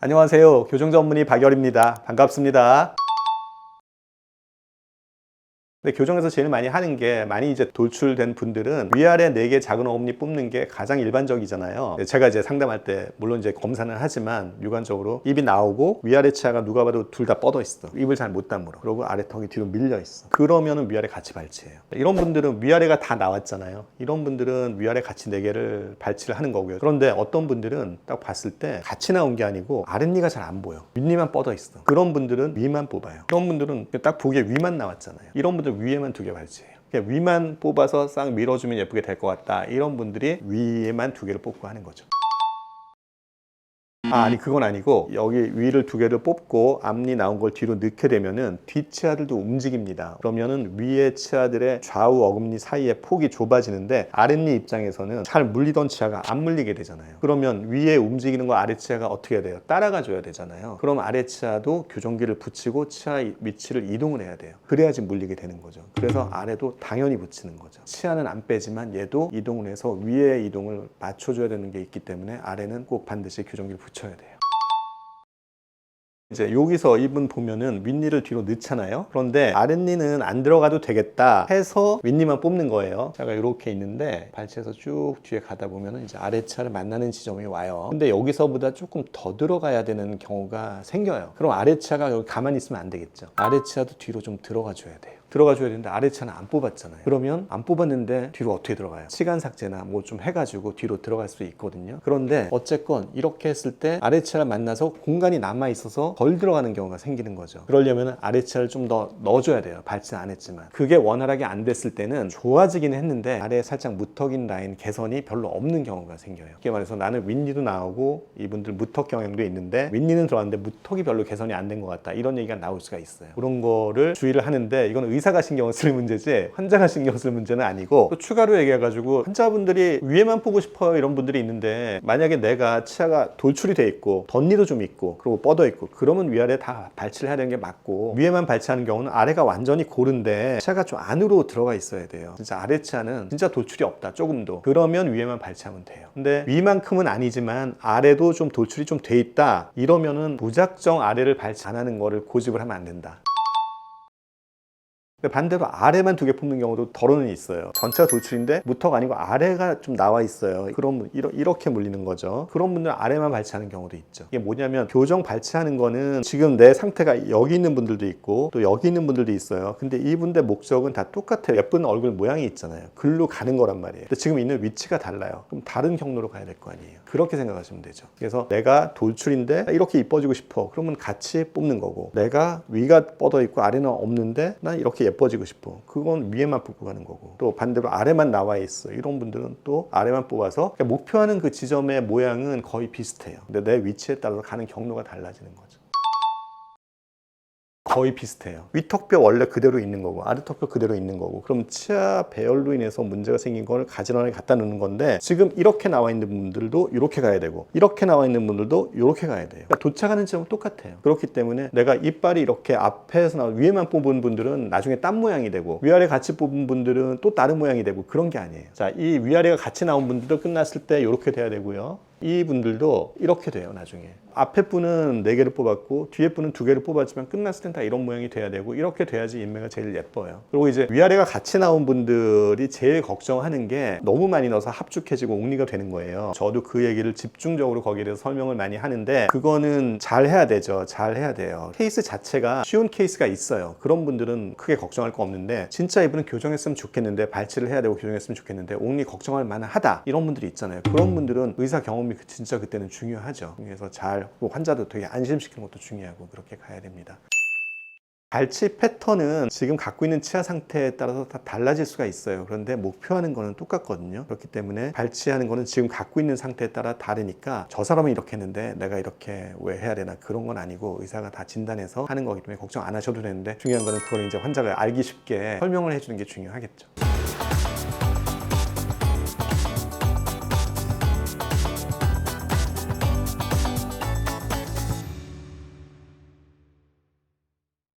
안녕하세요. 교정 전문의 박열입니다. 반갑습니다. 근데 교정에서 제일 많이 하는 게 많이 이제 돌출된 분들은 위아래 4개 작은 어금니 뽑는 게 가장 일반적이잖아요. 제가 이제 상담할 때 물론 이제 검사는 하지만 육안적으로 입이 나오고 위아래 치아가 누가 봐도 둘 다 뻗어 있어. 입을 잘 못 다물어. 그리고 아래 턱이 뒤로 밀려 있어. 그러면은 위아래 같이 발치해요. 이런 분들은 위아래가 다 나왔잖아요. 이런 분들은 위아래 같이 4개를 발치를 하는 거고요. 그런데 어떤 분들은 딱 봤을 때 같이 나온 게 아니고 아랫니가 잘 안 보여. 윗니만 뻗어 있어. 그런 분들은 위만 뽑아요. 그런 분들은 딱 보기에 위만 나왔잖아요. 이런 분들 위에만 두 개 발치해요. 그냥 위만 뽑아서 싹 밀어주면 예쁘게 될 것 같다. 이런 분들이 위에만 두 개를 뽑고 하는 거죠. 아, 아니 그건 아니고 여기 위를 두 개를 뽑고 앞니 나온 걸 뒤로 넣게 되면은 뒷치아들도 움직입니다. 그러면은 위의 치아들의 좌우 어금니 사이의 폭이 좁아지는데 아랫니 입장에서는 잘 물리던 치아가 안 물리게 되잖아요. 그러면 위에 움직이는 거 아래 치아가 어떻게 해야 돼요? 따라가 줘야 되잖아요. 그럼 아래 치아도 교정기를 붙이고 치아 위치를 이동을 해야 돼요. 그래야지 물리게 되는 거죠. 그래서 아래도 당연히 붙이는 거죠. 치아는 안 빼지만 얘도 이동을 해서 위의 이동을 맞춰줘야 되는 게 있기 때문에 아래는 꼭 반드시 교정기를 붙여 야 돼요. 이제 여기서 이분 보면은 윗니를 뒤로 넣잖아요. 그런데 아랫니는 안 들어가도 되겠다 해서 윗니만 뽑는 거예요. 제가 이렇게 있는데 발치해서 쭉 뒤에 가다 보면은 이제 아래차를 만나는 지점이 와요. 근데 여기서보다 조금 더 들어가야 되는 경우가 생겨요. 그럼 아래차가 여기 가만히 있으면 안 되겠죠. 아래차도 뒤로 좀 들어가 줘야 돼요. 들어가 줘야 되는데 아래 차는 안 뽑았잖아요. 그러면 안 뽑았는데 뒤로 어떻게 들어가요? 시간 삭제나 뭐 좀 해가지고 뒤로 들어갈 수 있거든요. 그런데 어쨌건 이렇게 했을 때 아래차를 만나서 공간이 남아 있어서 덜 들어가는 경우가 생기는 거죠. 그러려면 아래 차를 좀 더 넣어줘야 돼요. 안 했지만 그게 원활하게 안 됐을 때는 좋아지긴 했는데 아래에 살짝 무턱인 라인 개선이 별로 없는 경우가 생겨요. 이렇게 말해서 나는 윗니도 나오고 이분들 무턱 경향도 있는데 윗니는 들어왔는데 무턱이 별로 개선이 안 된 것 같다 이런 얘기가 나올 수가 있어요. 그런 거를 주의를 하는데 이건 의 사가 신경 쓸 문제지 환자가 신경 쓸 문제는 아니고 또 추가로 얘기해가지고 환자분들이 위에만 보고 싶어요 이런 분들이 있는데 만약에 내가 치아가 돌출이 돼 있고 덧니도 좀 있고 그리고 뻗어 있고 그러면 위아래 다 발치를 되는 게 맞고 위에만 발치하는 경우는 아래가 완전히 고른데 치아가 좀 안으로 들어가 있어야 돼요. 진짜 아래 치아는 진짜 돌출이 없다 조금도 그러면 위에만 발치하면 돼요. 근데 위만큼은 아니지만 아래도 좀 돌출이 좀 돼 있다 이러면은 무작정 아래를 발치 안 하는 거를 고집을 하면 안 된다 반대로 아래만 두개 뽑는 경우도 덜어는 있어요. 전체가 돌출인데 무턱 아니고 아래가 좀 나와 있어요. 그럼 분- 이러- 이렇게 물리는 거죠. 그런 분들은 아래만 발치하는 경우도 있죠. 이게 뭐냐면 교정 발치하는 거는 지금 내 상태가 여기 있는 분들도 있고 또 여기 있는 분들도 있어요. 근데 이분들 목적은 다 똑같아요. 예쁜 얼굴 모양이 있잖아요. 글로 가는 거란 말이에요. 근데 지금 있는 위치가 달라요. 그럼 다른 경로로 가야 될 거 아니에요. 그렇게 생각하시면 되죠. 그래서 내가 돌출인데 이렇게 이뻐지고 싶어. 그러면 같이 뽑는 거고 내가 위가 뻗어 있고 아래는 없는데 난 이렇게 예뻐지고 싶어. 그건 위에만 뽑고 가는 거고 또 반대로 아래만 나와 있어. 이런 분들은 또 아래만 뽑아서 그러니까 목표하는 그 지점의 모양은 거의 비슷해요. 근데 내 위치에 따라서 가는 경로가 달라지는 거죠. 거의 비슷해요. 위턱뼈 원래 그대로 있는 거고 아래턱뼈 그대로 있는 거고 그럼 치아 배열로 인해서 문제가 생긴 걸 가지런하게 갖다 놓는 건데 지금 이렇게 나와 있는 분들도 이렇게 가야 되고 이렇게 나와 있는 분들도 이렇게 가야 돼요. 그러니까 도착하는 지점은 똑같아요. 그렇기 때문에 내가 이빨이 이렇게 앞에서 나와 위에만 뽑은 분들은 나중에 딴 모양이 되고 위아래 같이 뽑은 분들은 또 다른 모양이 되고 그런 게 아니에요. 자, 이 위아래가 같이 나온 분들도 끝났을 때 이렇게 돼야 되고요. 이 분들도 이렇게 돼요 나중에. 앞에 분은 네 개를 뽑았고 뒤에 분은 두 개를 뽑았지만 끝났을 땐 다 이런 모양이 돼야 되고 이렇게 돼야지 인매가 제일 예뻐요. 그리고 이제 위아래가 같이 나온 분들이 제일 걱정하는 게 너무 많이 넣어서 합죽해지고 옥리가 되는 거예요. 저도 그 얘기를 집중적으로 거기에 대해서 설명을 많이 하는데 그거는 잘 해야 되죠. 잘 해야 돼요. 케이스 자체가 쉬운 케이스가 있어요. 그런 분들은 크게 걱정할 거 없는데 진짜 이분은 교정했으면 좋겠는데 발치를 해야 되고 교정했으면 좋겠는데 옥리 걱정할 만하다. 이런 분들이 있잖아요. 그런 분들은 의사 경험 이 그- 진짜 그때는 중요하죠 그래서 잘뭐 환자도 되게 안심시키는 것도 중요하고 그렇게 가야 됩니다 발치 패턴은 지금 갖고 있는 치아 상태에 따라서 다 달라질 수가 있어요. 그런데 목표하는 거는 똑같거든요. 그렇기 때문에 발치하는 거는 지금 갖고 있는 상태에 따라 다르니까 저 사람은 이렇게 했는데 내가 이렇게 왜 해야 되나 그런 건 아니고 의사가 다 진단해서 하는 거기 때문에 걱정 안 하셔도 되는데 중요한 거는 그걸 이제 환자가 알기 쉽게 설명을 해주는 게 중요하겠죠.